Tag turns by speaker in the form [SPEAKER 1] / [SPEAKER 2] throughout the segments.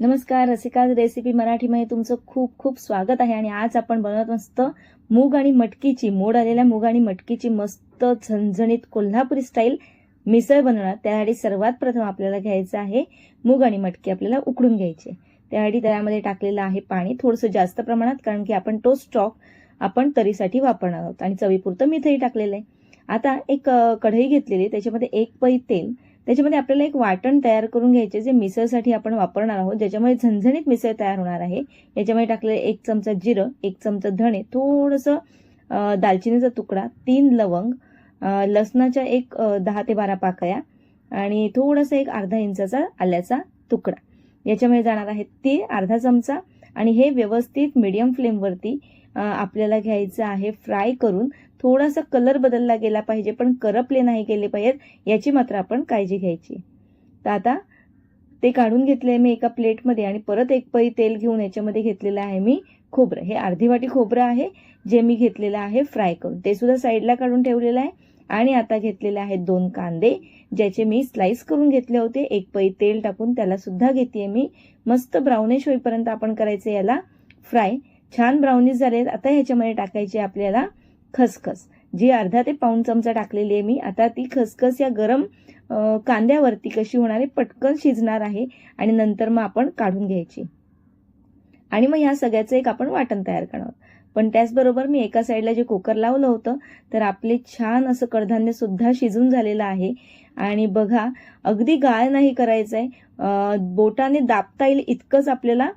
[SPEAKER 1] नमस्कार रसिका रेसिपी मराठीमध्ये तुमचं खूप खूप स्वागत आहे आणि आज आपण बनवत मस्त मूग आणि मटकीची मोड आलेल्या मूग आणि मटकीची मस्त झणझणीत कोल्हापुरी स्टाईल मिसळ बनवणार. त्यासाठी सर्वात प्रथम आपल्याला घ्यायचं आहे मूग आणि मटकी आपल्याला उकडून घ्यायची. त्यासाठी त्यामध्ये टाकलेलं आहे पाणी थोडंसं जास्त प्रमाणात कारण की आपण तो स्टॉक आपण तरीसाठी वापरणार आहोत. आणि चवीपुरतं मीठही टाकलेलं आहे. आता एक कढई घेतलेली आहे, त्याच्यामध्ये एक पै तेल त्याच्यामध्ये आपल्याला एक वाटण तयार करून घ्यायचे जे मिसळसाठी आपण वापरणार आहोत ज्याच्यामुळे झणझणीत मिसळ तयार होणार आहे. याच्यामध्ये टाकलेलं एक चमचा जिरं एक चमचा धणे थोडंसं दालचिनीचा तुकडा तीन लवंग लसणाच्या एक दहा ते बारा पाकळ्या आणि थोडंसं एक अर्धा इंचाचा आल्याचा तुकडा. याच्यामध्ये जाणार आहे ते अर्धा चमचा आणि हे व्यवस्थित मीडियम फ्लेमवरती आपल्याला घ्यायचं आहे फ्राय करून. थोडासा कलर बदलला गेला पाहिजे पण करपले नाही गेले पाहिजेत याची मात्र आपण काळजी घ्यायची. तर आता ते काढून घेतले मी एका प्लेटमध्ये आणि परत एक पै तेल घेऊन याच्यामध्ये घेतलेलं आहे मी खोबरं. हे अर्धी वाटी खोबरं आहे जे मी घेतलेलं आहे फ्राय करून. ते सुद्धा साईडला काढून ठेवलेलं आहे आणि आता घेतलेले आहेत दोन कांदे ज्याचे मी स्लाइस करून घेतले होते. एक पै तेल टाकून त्याला सुद्धा घेते मी. मस्त ब्राउनिश होईपर्यंत आपण करायचं याला फ्राय. छान ब्राउनिश झाले आता ह्याच्यामध्ये टाकायचे आपल्याला खसखस. जी अर्धा ते पाऊण चमचा टाकलेली आहे मी. आता ती खसखस या गरम कांद्यावरती कशी होणार आहे पटकन शिजणार आहे आणि नंतर मग आपण काढून घ्यायची. आणि मग ह्या सगळ्याचं एक आपण वाटण तयार करणार पण त्याचबरोबर मी एका साईडला जे कुकर लावलं होतं तर आपले छान असं कडधान्य सुद्धा शिजून झालेलं आहे. आणि बघा अगदी गाळ नाही करायचं आहे. बोटाने दाबता येईल इतकंच आपल्याला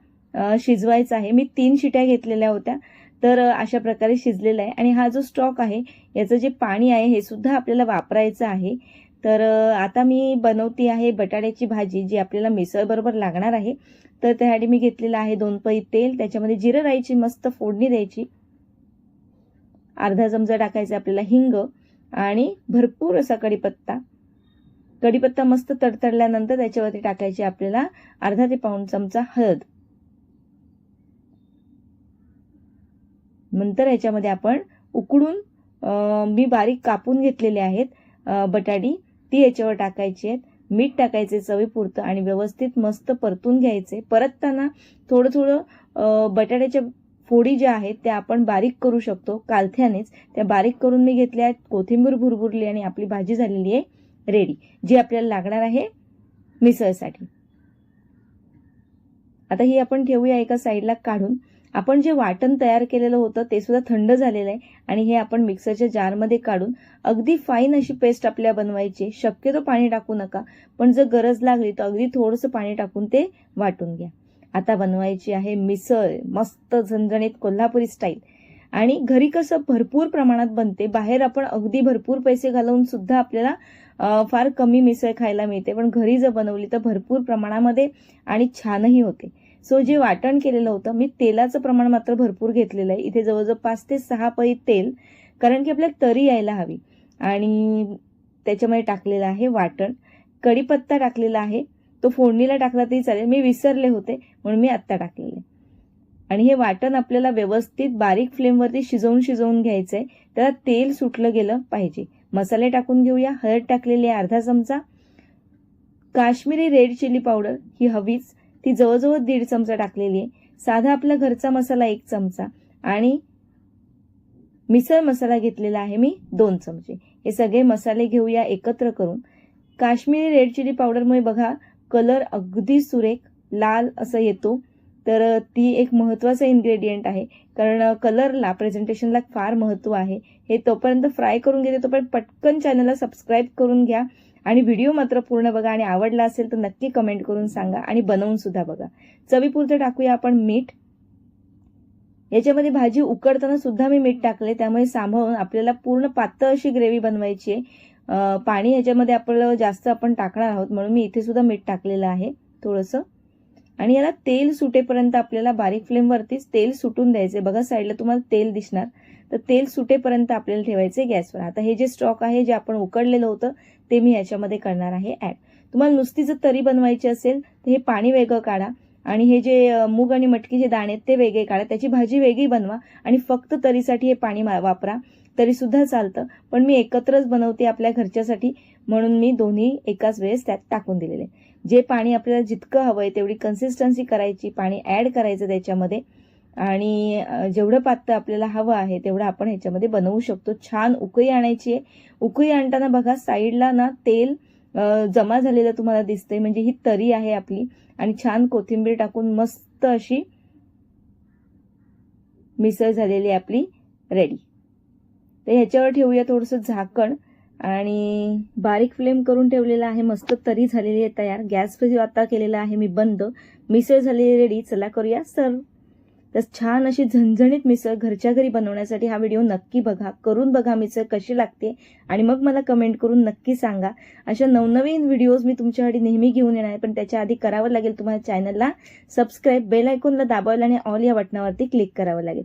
[SPEAKER 1] शिजवायचं आहे. मी तीन शिट्या घेतलेल्या होत्या. तर अशा प्रकारे शिजलेला आहे. आणि हा जो स्टॉक आहे याचं जे पाणी आहे हे सुद्धा आपल्याला वापरायचं आहे. तर आता मी बनवती आहे बटाट्याची भाजी जी आपल्याला मिसळबरोबर लागणार आहे. तर त्यासाठी मी घेतलेलं आहे दोन पै तेल त्याच्यामध्ये जिरं राहायची मस्त फोडणी द्यायची. अर्धा चमचा टाकायचा आपल्याला हिंग आणि भरपूर असा कढीपत्ता. कढीपत्ता मस्त तडतडल्यानंतर त्याच्यावरती टाकायची आपल्याला अर्धा ते पाऊण चमचा हळद. नंतर ह्याच्यामध्ये आपण उकडून मी बारीक कापून घेतलेले आहेत बटाटी. ती याच्यावर टाकायची आहेत. मीठ टाकायचे चवीपुरतं आणि व्यवस्थित मस्त परतून घ्यायचे. परतताना थोडं थोडं बटाट्याच्या फोडी ज्या आहेत त्या आपण बारीक करू शकतो कालथ्यानेच. त्या बारीक करून मी घेतल्या आहेत. कोथिंबीर भुरभुरली आणि आपली भाजी झालेली आहे रेडी. जी आपल्याला लागणार आहे मिसळसाठी. आता ही आपण ठेवूया एका साईडला काढून. आपण जे वाटण तयार केलेलं होतं ते सुद्धा थंड झालेलं आहे आणि हे आपण मिक्सरच्या जारमध्ये काढून अगदी फाईन अशी पेस्ट आपल्या बनवायची शक्यतो पाणी टाकू नका पण जर गरज लागली तर अगदी थोडंसं पाणी टाकून ते वाटून घ्या. आता बनवायची आहे मिसळ मस्त झणझणीत कोल्हापुरी स्टाईल आणि घरी कसं भरपूर प्रमाणात बनते बाहेर आपण अगदी भरपूर पैसे घालवून सुद्धा आपल्याला फार कमी मिसळ खायला मिळते. पण घरी जर बनवली तर भरपूर प्रमाणामध्ये आणि छानही होते. सो जे वाटण केलेलं होतं मी तेलाचं प्रमाण मात्र भरपूर घेतलेलं आहे. इथे जवळजवळ पाच ते सहा पै तेल कारण की आपल्याला तरी यायला हवी. आणि त्याच्यामध्ये टाकलेलं आहे वाटण. कढीपत्ता टाकलेला आहे. तो फोडणीला टाकला तरी चालेल. मी विसरले होते म्हणून मी आत्ता टाकलेले आणि हे वाटण आपल्याला व्यवस्थित बारीक फ्लेमवरती शिजवून शिजवून घ्यायचं आहे त्याला तेल सुटलं गेलं पाहिजे. मसाले टाकून घेऊया. हळद टाकलेली आहे अर्धा चमचा. काश्मीरी रेड चिली पावडर ही हवीच. ती जवळजवळ दीड चमचा टाकलेली आहे. साधा आपला घरचा मसाला एक चमचा. आणि मिसळ मसाला घेतलेला आहे मी दोन चमचे. हे सगळे मसाले घेऊया एकत्र करून. काश्मीरी रेड चिली पावडरमुळे बघा कलर अगदी सुरेख लाल असं येतो. तर ती एक महत्त्वाचा इन्ग्रेडियंट आहे. कारण कलरला प्रेझेंटेशनला फार महत्त्व आहे. हे तोपर्यंत फ्राय करून घेते तोपर्यंत पटकन चॅनलला सबस्क्राईब करून घ्या. आणि व्हिडिओ मात्र पूर्ण बघा आणि आवडला असेल तर नक्की कमेंट करून सांगा आणि बनवून सुद्धा बघा. चवीपुरतं टाकूया आपण मीठ. याच्यामध्ये भाजी उकडताना सुद्धा मी मीठ टाकले त्यामुळे सांभाळून आपल्याला पूर्ण पातळ अशी ग्रेव्ही बनवायची आहे. पाणी याच्यामध्ये आपलं जास्त आपण टाकणार आहोत म्हणून मी इथे सुद्धा मीठ टाकलेलं आहे थोडंसं. आणि याला तेल सुटेपर्यंत आपल्याला बारीक फ्लेमवरतीच तेल सुटून द्यायचे बघा साईडला तुम्हाला तेल दिसणार. तर तेल सुटेपर्यंत आपल्याला ठेवायचे गॅसवर आता हे जे स्टॉक आहे जे आपण उकडलेलं होतं ते मी याच्यामध्ये करणार आहे ॲड तुम्हाला नुसती जर तरी बनवायची असेल तर हे पाणी वेगळं काढा. आणि हे जे मूग आणि मटकीचे दाणे आहेत ते वेगळे काढा. त्याची भाजी वेगळी बनवा. आणि फक्त तरीसाठी हे पाणी मा- वापरा. तरी सुद्धा चालतं. पण मी एकत्रच बनवते आपल्या घरच्यासाठी म्हणून मी दोन्ही एकाच वेळेस त्यात टाकून दिलेले. जे पाणी आपल्याला जितकं हवं आहे तेवढी कन्सिस्टन्सी करायची पाणी ॲड करायचं त्याच्यामध्ये. आणि जेवढं पात्र आपल्याला हवं आहे तेवढं आपण ह्याच्यामध्ये बनवू शकतो. छान उकळी आणायची आहे. उकळी आणताना बघा साईडला ना तेल जमा झालेलं तुम्हाला दिसतंय. म्हणजे ही तरी आहे आपली. आणि छान कोथिंबीर टाकून मस्त अशी मिसळ झालेली आपली रेडी तर ह्याच्यावर ठेवूया थोडंसं झाकण. आणि बारीक फ्लेम करून ठेवलेला आहे. मस्त तरी झालेली आहे तयार. गॅस आता केलेला आहे मी बंद. मिसळ झालेली रेडी चला करूया सर्व तर छान अशी झणझणीत मिसळ घरच्या घरी बनवण्यासाठी हा व्हिडिओ नक्की बघा. करून बघा मिसळ कशी लागते. आणि मग मला कमेंट करून नक्की सांगा. अशा नवनवीन व्हिडिओज मी तुमच्यासाठी नेहमी घेऊन येणार आहे. पण त्याच्या आधी करावं लागेल तुम्हाला चॅनलला सबस्क्राईब बेल आयकॉनला दाबायला आणि ऑल या बटनावरती क्लिक करावं लागेल.